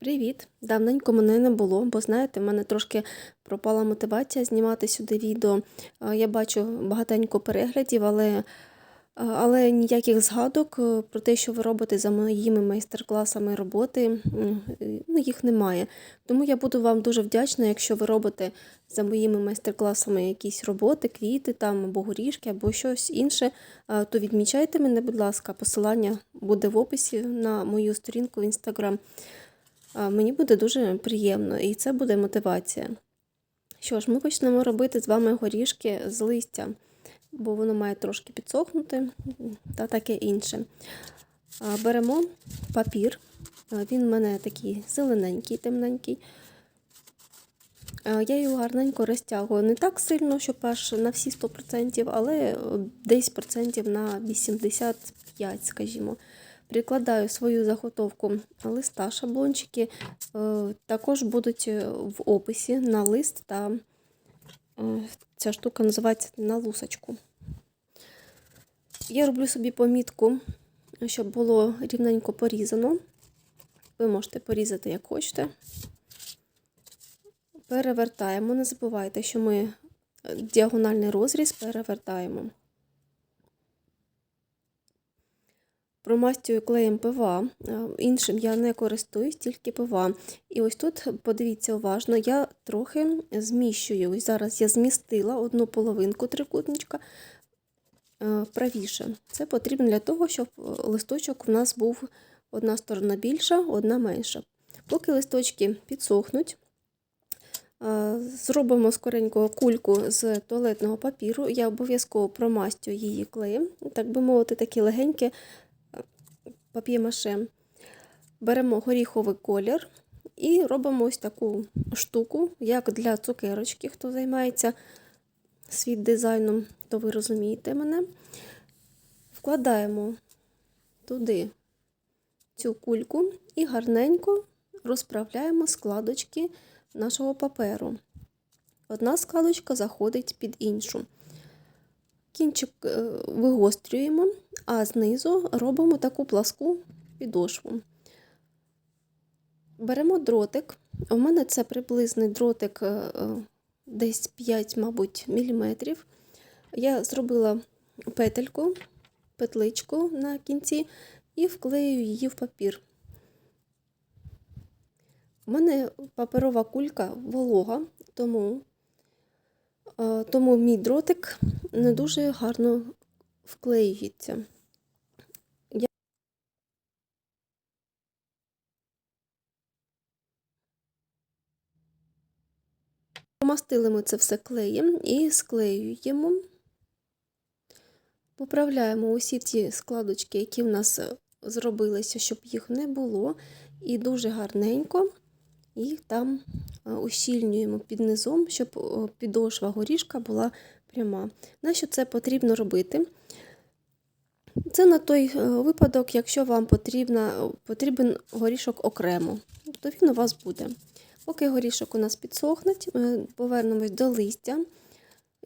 Привіт! Давненько мене не було, бо знаєте, в мене трошки пропала мотивація знімати сюди відео. Я бачу багатенько переглядів, але, але ніяких згадок е, про те, що ви робите за моїми майстер-класами роботи, е, ну, їх немає. Тому я буду вам дуже вдячна, якщо ви робите за моїми майстер-класами якісь роботи, квіти там, або горішки, або щось інше, то відмічайте мене, будь ласка, посилання буде в описі на мою сторінку в Instagram. Мені буде дуже приємно, і це буде мотивація. Що ж, ми почнемо робити з вами горішки з листя, бо воно має трошки підсохнути та таке інше. Беремо папір, він в мене такий зелененький, темненький. Я його гарненько розтягую не так сильно, щоб аж на всі 100%, але десь процентів на 85, скажімо. Прикладаю свою заготовку листа, шаблончики е, також будуть е, в описі на лист та е, ця штука називається на лусочку. Я роблю собі помітку, щоб було рівненько порізано. Ви можете порізати, як хочете. Перевертаємо. Не забувайте, що ми діагональний розріз перевертаємо. Промастюю клеєм ПВА, е, іншим я не користуюсь, тільки ПВА. І ось тут, подивіться уважно, я трохи зміщую. Ось зараз я змістила одну половинку трикутничка е, правіше. Це потрібно для того, щоб листочок у нас був одна сторона більша, одна менша. Поки листочки підсохнуть, е, зробимо скоренько кульку з туалетного папіру. Я обов'язково промастю її клеєм, так би мовити, такі легенькі пап'є-маше. Беремо горіховий колір і робимо ось таку штуку, як для цукерочки, хто займається світ дизайном, то ви розумієте мене. Вкладаємо туди цю кульку і гарненько розправляємо складочки нашого паперу. Одна складочка заходить під іншу. Кінчик е, вигострюємо, а знизу робимо таку пласку підошву. Беремо дротик. У мене це приблизний дротик е, десь 5, мабуть, міліметрів. Я зробила петельку, петличку на кінці і вклею її в папір. У мене паперова кулька волога, тому тому мій дротик не дуже гарно вклеюється. Помастили ми це все клеєм і склеюємо. Поправляємо усі ті складочки, які в нас зробилися, щоб їх не було, і дуже гарненько їх там ущільнюємо під низом, щоб підошва горішка була пряма. Нащо це потрібно робити? Це на той е, випадок, якщо вам потрібна, потрібен горішок окремо, то він у вас буде. Поки горішок у нас підсохне, повернемось до листя.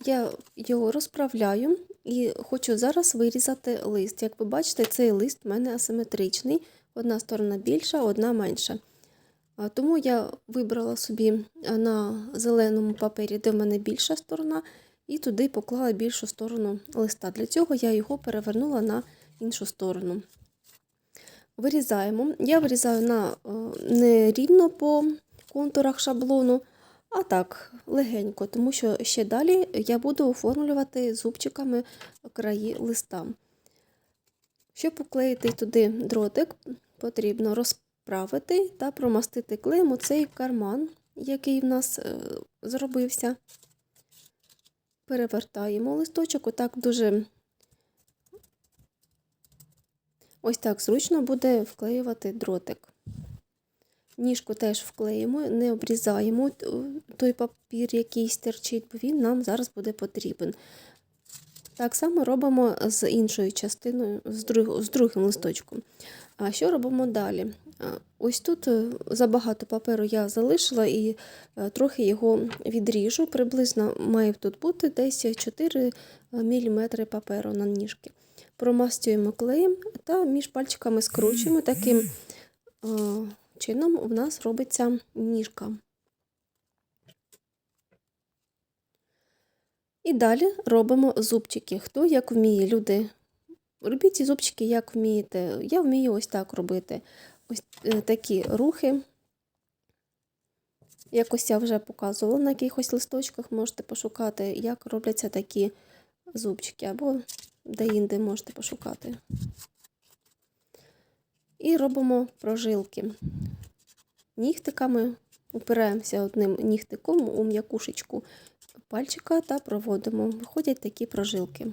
Я його розправляю і хочу зараз вирізати лист. Як ви бачите, цей лист в мене асиметричний. Одна сторона більша, одна менша. Тому я вибрала собі на зеленому папері, де в мене більша сторона, і туди поклала більшу сторону листа. Для цього я його перевернула на іншу сторону. Вирізаємо. Я вирізаю на, не рівно по контурах шаблону, а так, легенько, тому що ще далі я буду оформлювати зубчиками краї листа. Щоб поклеїти туди дротик, потрібно розпочати вправити та промастити клеєм оцей карман, який в нас е, зробився. Перевертаємо листочок, отак дуже ось так зручно буде вклеювати дротик. Ніжку теж вклеїмо, не обрізаємо той папір, який стерчить, бо він нам зараз буде потрібен. Так само робимо з іншою частиною, з другим листочком. А що робимо далі? Ось тут е, забагато паперу я залишила і е, трохи його відріжу. Приблизно має тут бути десь 4 мм паперу на ніжки. Промастюємо клеєм та між пальчиками скручуємо таким чином у нас робиться ніжка. І далі робимо зубчики. Хто як вміє, люди. Робіть ці зубчики, як вмієте. Я вмію ось так робити. Ось е, такі рухи. Якось я вже показувала на якихось листочках, можете пошукати, як робляться такі зубчики, або де-інде можете пошукати. І робимо прожилки. Нігтиками упираємося одним нігтиком у м'якушечку пальчика та проводимо. Виходять такі прожилки.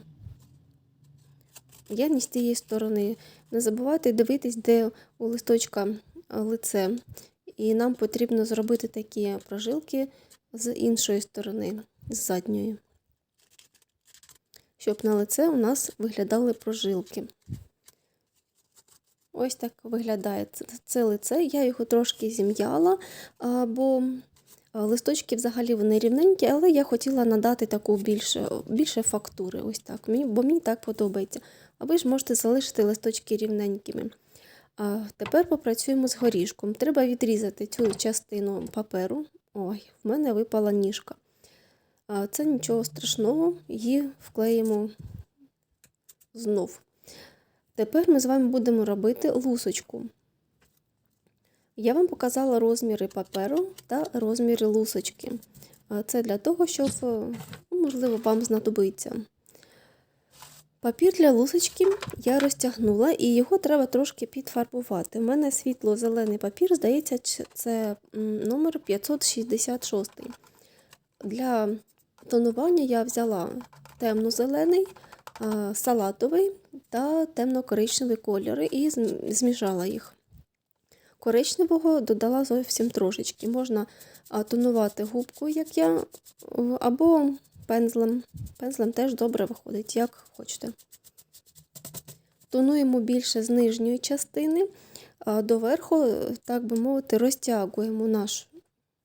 Я не з тієї сторони. Не забувайте дивитись, де у листочка лице. І нам потрібно зробити такі прожилки з іншої сторони, з задньої, щоб на лице у нас виглядали прожилки. Ось так виглядає це лице. Я його трошки зім'яла, бо листочки взагалі вони рівненькі, але я хотіла надати таку більше більше фактури. Ось так, бо мені так подобається. А ви ж можете залишити листочки рівненькими. А Тепер попрацюємо з горішком. Треба відрізати цю частину паперу. Ой, в мене випала ніжка. Це нічого страшного, її вклеїмо знов. Тепер ми з вами будемо робити лусочку. Я вам показала розміри паперу та розміри лусочки. Це для того, щоб, ну, можливо, вам знадобиться. Папір для лусочки я розтягнула і його треба трошки підфарбувати. У мене світло-зелений папір, здається, це номер 566. Для тонування я взяла темно-зелений, салатовий та темно-коричневий кольори і змішала їх. Коричневого додала зовсім трошечки. Можна тонувати губку, як я, або пензлем. Пензлем теж добре виходить, як хочете. Тонуємо більше з нижньої частини, а доверху, так би мовити, розтягуємо наш,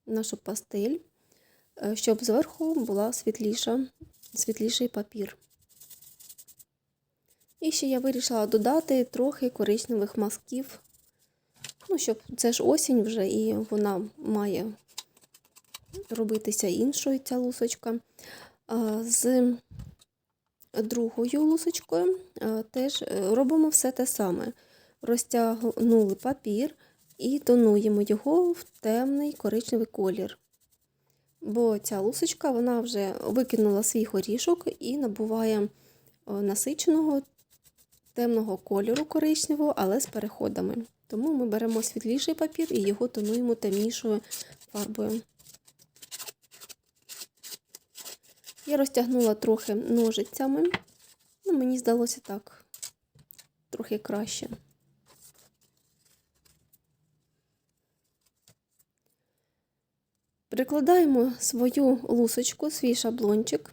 нашу пастиль, е, щоб зверху була світліша, світліший папір. І ще я вирішила додати трохи коричневих мазків, ну, щоб це ж осінь вже, і вона має робитися іншою ця лусочка. З другою лусочкою теж е, робимо все те саме. Розтягнули папір і тонуємо його в темний коричневий колір. Бо ця лусочка вона вже викинула свій горішок і набуває насиченого темного кольору коричневого, але з переходами. Тому ми беремо світліший папір і його тонуємо темнішою фарбою. Я розтягнула трохи ножицями, ну, мені здалося так, трохи краще. Прикладаємо свою лусочку, свій шаблончик.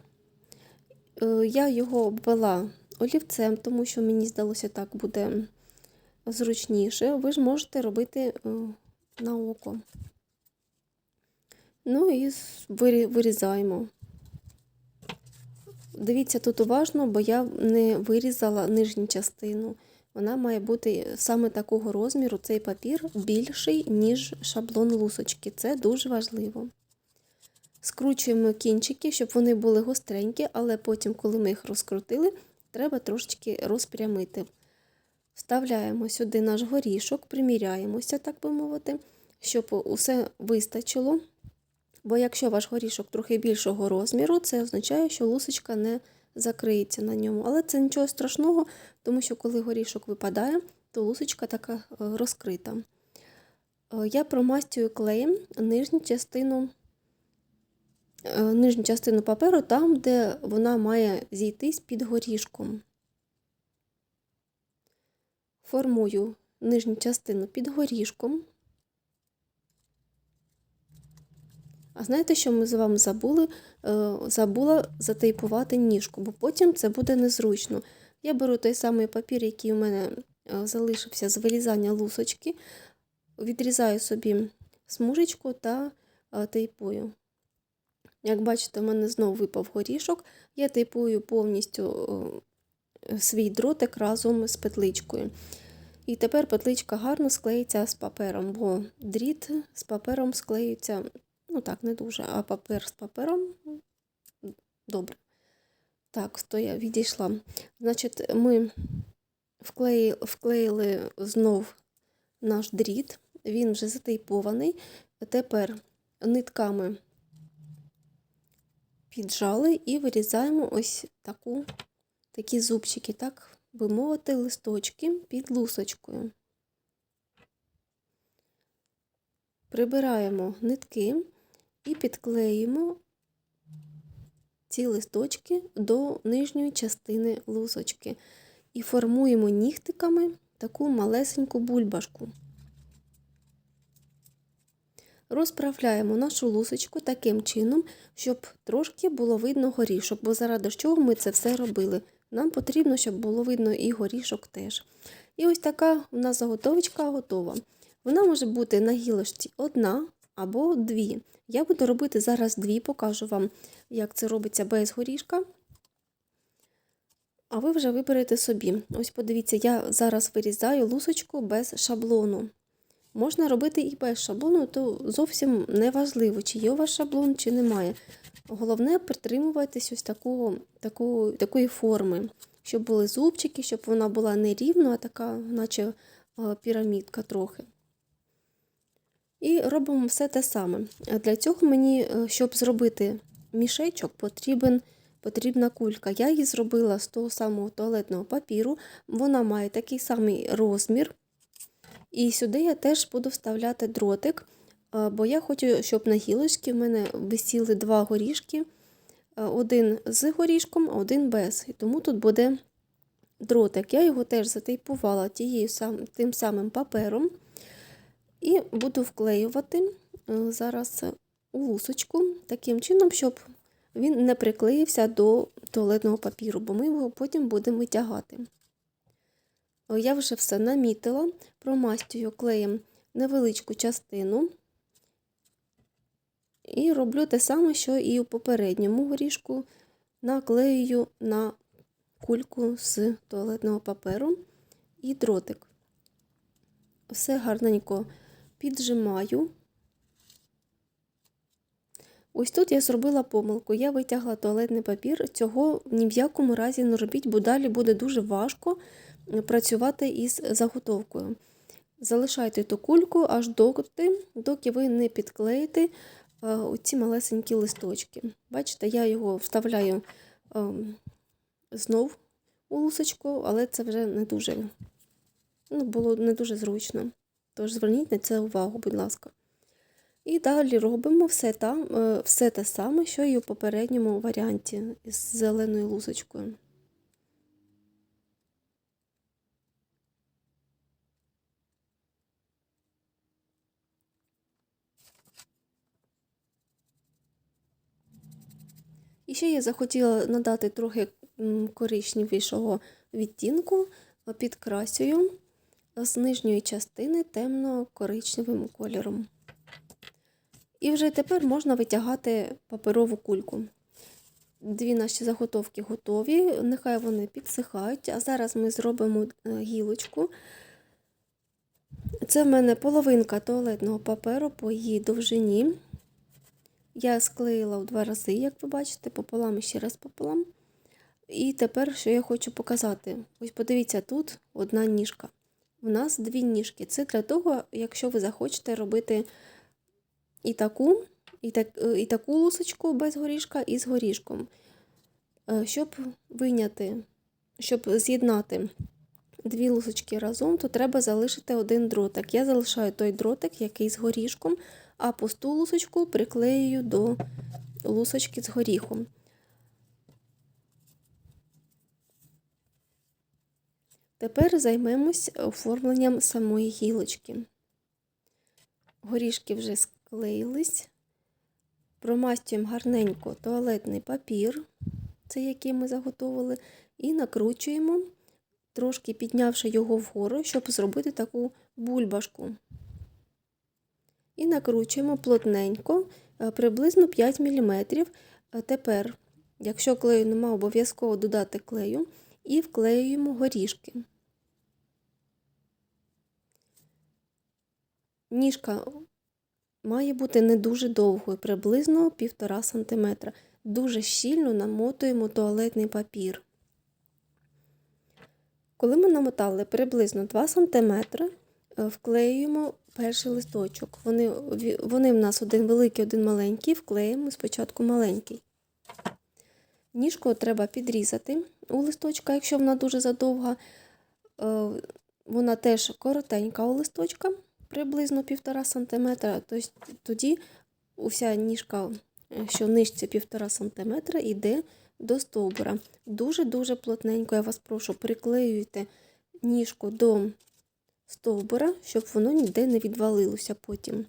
Е, я його обвела олівцем, тому що мені здалося так буде зручніше. Ви ж можете робити е, на око. Ну і вирізаємо. Дивіться тут уважно, бо я не вирізала нижню частину. Вона має бути саме такого розміру, цей папір більший, ніж шаблон лусочки. Це дуже важливо. Скручуємо кінчики, щоб вони були гостренькі, але потім, коли ми їх розкрутили, треба трошечки розпрямити. Вставляємо сюди наш горішок, приміряємося, так би мовити, щоб усе вистачило. Бо якщо ваш горішок трохи більшого розміру, це означає, що лусочка не закриється на ньому. Але це нічого страшного, тому що коли горішок випадає, то лусочка така е, розкрита. Е, я промастюю клеєм нижню частину е, нижню частину паперу там, де вона має зійтись під горішком. Формую нижню частину під горішком. А знаєте, що ми з вами забули? Е, забула затейпувати ніжку, бо потім це буде незручно. Я беру той самий папір, який у мене е, залишився з вирізання лусочки, відрізаю собі смужечку та е, тейпую. Як бачите, у мене знову випав горішок, я тейпую повністю свій дротик разом з петличкою. І тепер петличка гарно склеїться з папером, бо дріт з папером склеюється, ну так, не дуже, а папер з папером добре. Так, то я відійшла. Значить, ми вклеїли, вклеїли знов наш дріт, він вже затейпований. Тепер нитками піджали і вирізаємо ось таку, такі зубчики, так би мовити, листочки під лусочкою. Прибираємо нитки і підклеїмо ці листочки до нижньої частини лусочки і формуємо нігтиками таку малесеньку бульбашку. Розправляємо нашу лусочку таким чином, щоб трошки було видно горішок, бо заради чого ми це все робили. Нам потрібно, щоб було видно і горішок теж. І ось така у нас заготовочка готова. Вона може бути на гілочці одна або дві. Я буду робити зараз дві, покажу вам, як це робиться без горішка. А ви вже виберете собі. Ось подивіться, я зараз вирізаю лусочку без шаблону. Можна робити і без шаблону, то зовсім не важливо, чи є у вас шаблон, чи немає. Головне притримуватись ось такого, такого, такої форми, щоб були зубчики, щоб вона була не рівна, а така, наче пірамідка трохи. І робимо все те саме. Для цього мені, е, щоб зробити мішечок, потрібен, потрібна кулька. Я її зробила з того самого туалетного папіру, вона має такий самий розмір. І сюди я теж буду вставляти дротик, бо я хочу, щоб на гілочці в мене висіли два горішки, один з горішком, а один без. І тому тут буде дротик. Я його теж затейпувала тим самим папером. І буду вклеювати е, зараз у лусочку таким чином, щоб він не приклеївся до туалетного папіру, бо ми його потім будемо витягати. Я вже все намітила, промастюю клеєм невеличку частину. І роблю те саме, що і у попередньому горішку, наклею на кульку з туалетного паперу і дротик. Все гарненько піджимаю. Ось тут я зробила помилку, я витягла туалетний папір, цього ні в якому разі не робіть, бо далі буде дуже важко працювати із заготовкою. Залишайте ту кульку аж доти, доки ви не підклеїте оці малесенькі листочки. Бачите, я його вставляю знов у лусочку, але це вже не дуже ну, було не дуже зручно. Тож зверніть на це увагу, будь ласка. І далі робимо все там, е, все те саме, що і у попередньому варіанті з зеленою лусочкою. І ще я захотіла надати трохи коричневішого відтінку, підкрасюю з нижньої частини темно-коричневим кольором. І вже тепер можна витягати паперову кульку. Дві наші заготовки готові, нехай вони підсихають, а зараз ми зробимо е, гілочку. Це в мене половинка туалетного паперу по її довжині. Я склеїла в два рази, як ви бачите, пополам і ще раз пополам. І тепер, що я хочу показати. Ось подивіться, тут одна ніжка. У нас дві ніжки. Це для того, якщо ви захочете робити і таку, і, так, е, і таку лусочку без горішка, і з горішком. Е, щоб виняти, щоб з'єднати дві лусочки разом, то треба залишити один дротик. Я залишаю той дротик, який з горішком, а пусту лусочку приклею до лусочки з горіхом. Тепер займемось оформленням самої гілочки. Горішки вже склеїлись, промастюємо гарненько туалетний папір, це який ми заготовили, і накручуємо, трошки піднявши його вгору, щоб зробити таку бульбашку. І накручуємо плотненько, е, приблизно 5 мм. Е, тепер, якщо клею нема, обов'язково додати клею і вклеюємо горішки. Ніжка має бути не дуже довгою, приблизно 1,5 см. Дуже щільно намотуємо туалетний папір. Коли ми намотали приблизно 2 см, вклеюємо перший листочок. Вони, вони в нас один великий, один маленький, вклеїмо спочатку маленький. Ніжку треба підрізати у листочка, якщо вона дуже задовга. Е, Вона теж коротенька у листочка, приблизно 1,5 см. Тобто тоді уся ніжка, е, що нижче 1,5 см, йде до стовбура. Дуже-дуже плотненько, я вас прошу, приклеюйте ніжку до стовбура, щоб воно ніде не відвалилося потім.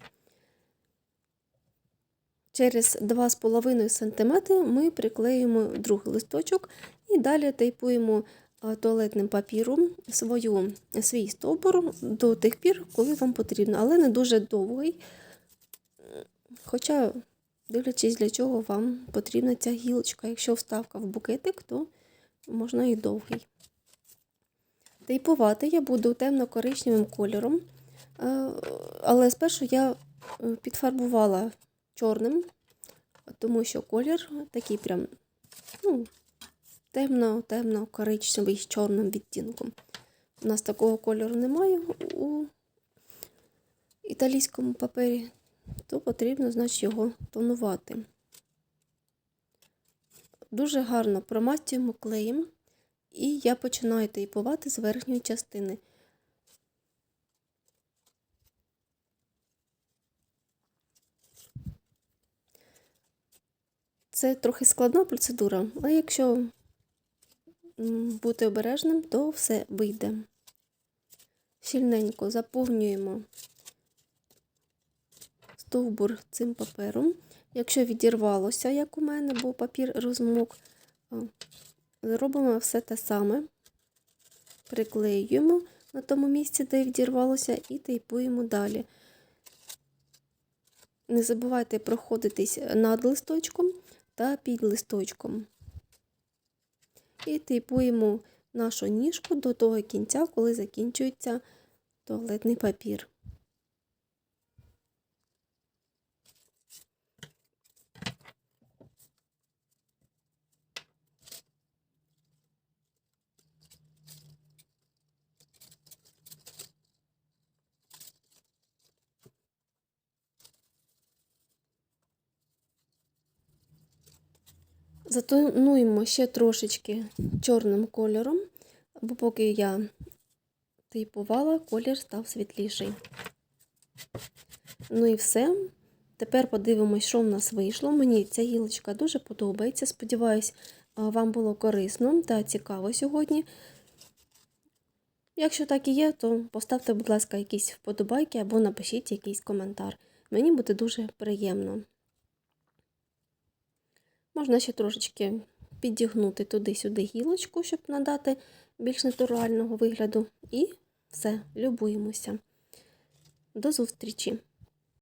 Через 2,5 см ми приклеюємо другий листочок і далі тейпуємо туалетним папіром свою, свій стовбур до тих пір, коли вам потрібно, але не дуже довгий. Хоча, дивлячись, для чого вам потрібна ця гілочка. Якщо вставка в букетик, то можна і довгий. Тейпувати я буду темно-коричневим кольором, е, але спершу я е, підфарбувала чорним, тому що колір такий прям ну, темно-темно-коричневий з чорним відтінком. У нас такого кольору немає у італійському папері, то потрібно, значить, його тонувати. Дуже гарно промастюємо клеєм, і я починаю тейпувати з верхньої частини. Це трохи складна процедура, але якщо бути обережним, то все вийде. Щільненько заповнюємо стовбур цим папером. Якщо відірвалося, як у мене, бо папір розмок, а, робимо все те саме. Приклеюємо на тому місці, де відірвалося, і тейпуємо далі. Не забувайте проходитись над листочком та під листочком. І тейпуємо нашу ніжку до того кінця, коли закінчується туалетний папір. Затонуємо ще трошечки чорним кольором, бо поки я тейпувала, колір став світліший. Ну і все. Тепер подивимось, що в нас вийшло. Мені ця гілочка дуже подобається. Сподіваюсь, вам було корисно та цікаво сьогодні. Якщо так і є, то поставте, будь ласка, якісь вподобайки або напишіть якийсь коментар. Мені буде дуже приємно. Можна ще трошечки підігнути туди-сюди гілочку, щоб надати більш натурального вигляду. І все, любуємося. До зустрічі!